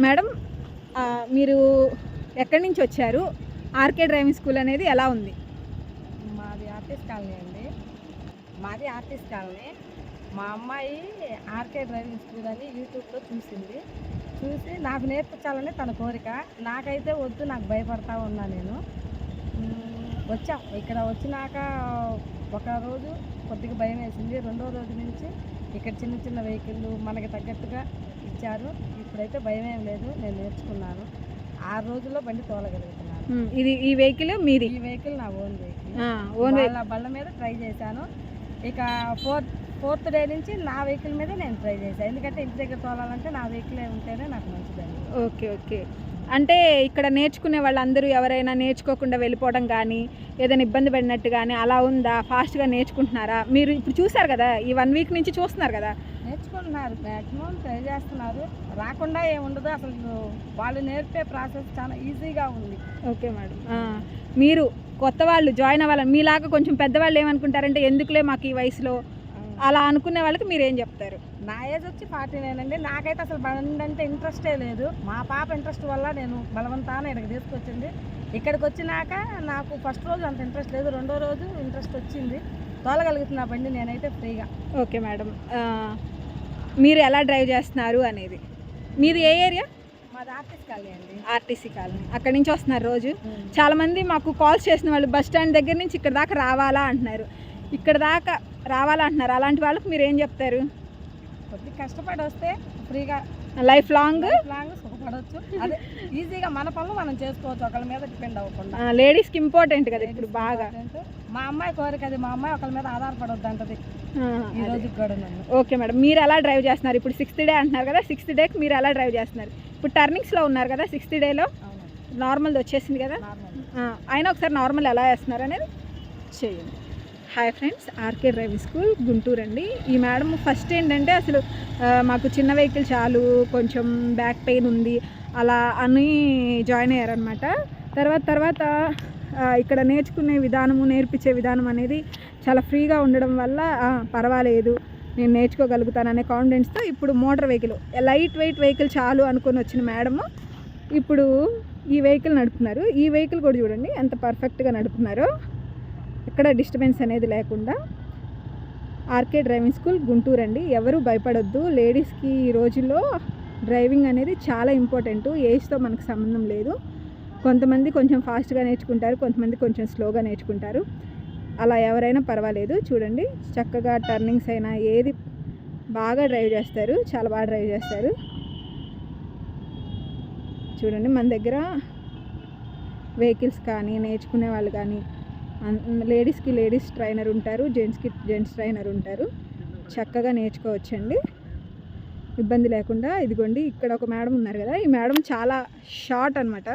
Madam మీరు ఎక్కడి నుంచి వచ్చారు? ఆర్కే డ్రైవింగ్ స్కూల్ అనేది ఎలా ఉంది? మాది ఆర్టిస్ట్ కాలనీ అండి. మాది ఆర్టిస్ట్ కాలనీ. మా అమ్మాయి ఆర్కే డ్రైవింగ్ స్కూల్ అని యూట్యూబ్లో చూసింది. చూసి నాకు నేర్పించాలని తన కోరిక. నాకైతే వద్దు నాకు భయపడతా ఉన్నా నేను. వచ్చాం. ఇక్కడ వచ్చినాక ఒక రోజు కొద్దిగా భయం వేసింది. రెండో రోజు నుంచి ఇక్కడ చిన్న చిన్న వెహికల్ మనకి తగ్గట్టుగా ఇచ్చారు. ఇప్పుడైతే భయం ఏం లేదు నేను నేర్చుకున్నాను. ఆరు రోజుల్లో బండి తోలగలుగుతున్నాను. ఇది ఈ వెహికల్ మీది? ఈ వెహికల్ నా ఓన్ వెహికల్. ఓన్ బళ్ళ మీద ట్రై చేశాను. ఇక ఫోర్త్ ఫోర్త్ డే నుంచి నా వెహికల్ మీదే నేను ట్రై చేశాను. ఎందుకంటే ఇంటి దగ్గర తోలాలంటే నా వెహికల్ ఉంటేనే నాకు మంచిదండి. Okay okay. అంటే ఇక్కడ నేర్చుకునే వాళ్ళందరూ ఎవరైనా నేర్చుకోకుండా వెళ్ళిపోవడం కానీ ఏదైనా ఇబ్బంది పడినట్టు కానీ అలా ఉందా? ఫాస్ట్గా నేర్చుకుంటున్నారా? మీరు ఇప్పుడు చూసారు కదా ఈ వన్ వీక్ నుంచి చూస్తున్నారు కదా? నేర్చుకుంటున్నారు. మ్యాక్సిమం ట్రై చేస్తున్నారు. రాకుండా ఏముండదు. అసలు వాళ్ళు నేర్పే ప్రాసెస్ చాలా ఈజీగా ఉంది. Okay madam. మీరు కొత్త వాళ్ళు జాయిన్ అవ్వాలని మీలాగా కొంచెం పెద్దవాళ్ళు ఏమనుకుంటారంటే ఎందుకులే మాకు ఈ వయసులో అలా అనుకునే వాళ్ళకి మీరు ఏం చెప్తారు? నా ఏజ్ వచ్చి ఫార్టీ నైన్ అండి. నాకైతే అసలు బండి అంటే ఇంట్రెస్టే లేదు. మా పాప ఇంట్రెస్ట్ వల్ల నేను బలవంతాన ఇక్కడికి తీసుకొచ్చింది. ఇక్కడికి వచ్చినాక నాకు ఫస్ట్ రోజు అంత ఇంట్రెస్ట్ లేదు. రెండో రోజు ఇంట్రెస్ట్ వచ్చింది. తోలగలుగుతున్నా బండి నేనైతే ఫ్రీగా. Okay madam. మీరు ఎలా డ్రైవ్ చేస్తున్నారు అనేది? మీది ఏ ఏరియా? మాది ఆర్టిస్ట్ కాలనీ అండి. RTC colony. అక్కడి నుంచి వస్తున్నారు రోజు. చాలా మంది మాకు కాల్స్ చేసిన వాళ్ళు బస్ స్టాండ్ దగ్గర నుంచి ఇక్కడ దాకా రావాలా అంటున్నారు. ఇక్కడ దాకా రావాలా అంటున్నారు అలాంటి వాళ్ళకి మీరు ఏం చెప్తారు? కొద్దిగా కష్టపడి వస్తే ఫ్రీగా లైఫ్ లాంగ్? లాంగ్ సుఖపడవచ్చు అదే ఈజీగా మన పనులు మనం చేసుకోవచ్చు. ఒకళ్ళ మీద డిపెండ్ అవ్వకుండా. లేడీస్కి ఇంపార్టెంట్ కదా ఇప్పుడు బాగా. మా అమ్మాయి కోరిక అది. మా అమ్మాయి ఒకళ్ళ మీద ఆధారపడొద్దు అంటది. ఈ. రోజు కూడా నన్ను. Okay madam. మీరు ఎలా డ్రైవ్ చేస్తున్నారు. ఇప్పుడు సిక్స్త్ డే అంటున్నారు కదా సిక్స్త్ డేకి మీరు ఎలా డ్రైవ్ చేస్తున్నారు. ఇప్పుడు టర్నింగ్స్లో ఉన్నారు కదా సిక్స్త్ డేలో? నార్మల్ది వచ్చేసింది కదా? అయినా ఒకసారి నార్మల్ ఎలా వేస్తున్నారు అనేది చేయండి hi friends RK driving school Guntur అండి. ఈ మేడం ఫస్ట్ ఏంటంటే అసలు మాకు చిన్న వెహికల్ చాలు కొంచెం బ్యాక్ పెయిన్ ఉంది అలా అని జాయిన్ అయ్యారనమాట తర్వాత తర్వాత ఇక్కడ నేర్చుకునే విధానము నేర్పించే విధానం అనేది చాలా ఫ్రీగా ఉండడం వల్ల పర్వాలేదు నేను నేర్చుకోగలుగుతాను కాన్ఫిడెన్స్తో ఇప్పుడు motor vehicle light weight vehicle చాలు అనుకొని వచ్చిన మేడము ఇప్పుడు ఈ వెహికల్ నడుపుతున్నారు. ఈ వెహికల్ కూడా చూడండి ఎంత పర్ఫెక్ట్గా నడుపుతున్నారో. ఎక్కడ డిస్టర్బెన్స్ అనేది లేకుండా ఆర్కే డ్రైవింగ్ స్కూల్ గుంటూరు అండి. ఎవరు భయపడొద్దు. లేడీస్కి ఈ రోజుల్లో డ్రైవింగ్ అనేది చాలా ఇంపార్టెంట్. ఏజ్తో మనకు సంబంధం లేదు. కొంతమంది కొంచెం ఫాస్ట్గా నేర్చుకుంటారు. కొంతమంది కొంచెం స్లోగా నేర్చుకుంటారు. అలా ఎవరైనా పర్వాలేదు. చూడండి. చక్కగా టర్నింగ్స్ అయినా ఏది బాగా డ్రైవ్ చేస్తారు. చాలా బాగా డ్రైవ్ చేస్తారు. చూడండి. మన దగ్గర వెహికల్స్ కానీ నేర్చుకునే వాళ్ళు కానీ లేడీస్కి లేడీస్ ట్రైనర్ ఉంటారు జెంట్స్కి జెంట్స్ ట్రైనర్ ఉంటారు. చక్కగా నేర్చుకోవచ్చండి. ఇబ్బంది లేకుండా ఇదిగోండి ఇక్కడ ఒక మేడం ఉన్నారు కదా ఈ మేడం చాలా షార్ట్ అనమాట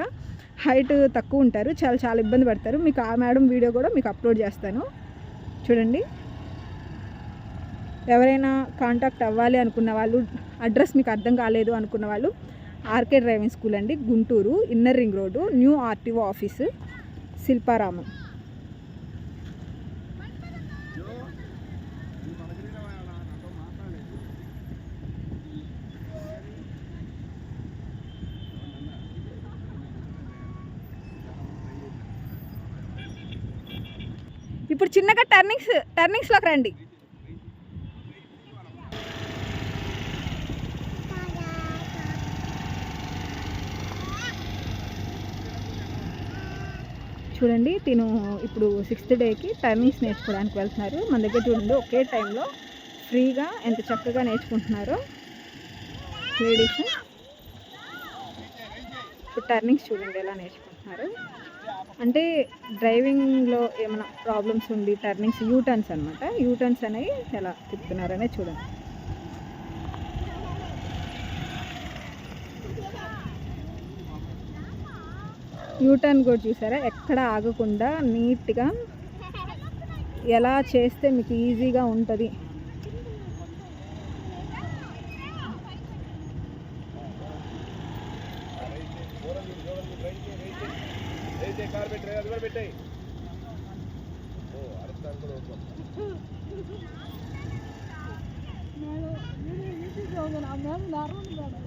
హైట్ తక్కువ ఉంటారు చాలా చాలా ఇబ్బంది పడతారు. మీకు ఆ మేడం వీడియో కూడా మీకు అప్లోడ్ చేస్తాను. చూడండి. ఎవరైనా కాంటాక్ట్ అవ్వాలి అనుకున్న వాళ్ళు అడ్రస్ మీకు అర్థం కాలేదు అనుకున్న వాళ్ళు ఆర్కే డ్రైవింగ్ స్కూల్ అండి Guntur inner ring road new RTO office Shilparamam. ఇప్పుడు చిన్నగా టర్నింగ్స్ టర్నింగ్స్లోకి రండి. చూడండి తిను ఇప్పుడు సిక్స్త్ డేకి టర్నింగ్స్ నేర్చుకోవడానికి వెళ్తున్నారు. మన దగ్గర చూడండి ఒకే టైంలో ఫ్రీగా ఎంత చక్కగా నేర్చుకుంటున్నారో లేడీస్. ఇప్పుడు టర్నింగ్స్ చూడండి ఎలా నేర్చుకుంటున్నారు. అంటే డ్రైవింగ్లో ఏమైనా ప్రాబ్లమ్స్ ఉండి టర్నింగ్స్ యూ టర్న్స్ అనమాట యూ టర్న్స్ అనేవి ఎలా తిప్పుతున్నారనే చూడండి. యూ టర్న్ కూడా చూసారా? ఎక్కడ ఆగకుండా నీట్గా ఎలా చేస్తే మీకు ఈజీగా ఉంటుంది? అయితే కార్ పెట్టే అది కూడా పెట్టాయి ఓ అర్థం కూడా నేను యూట్యూబ్ మ్యామ్ నారాయణ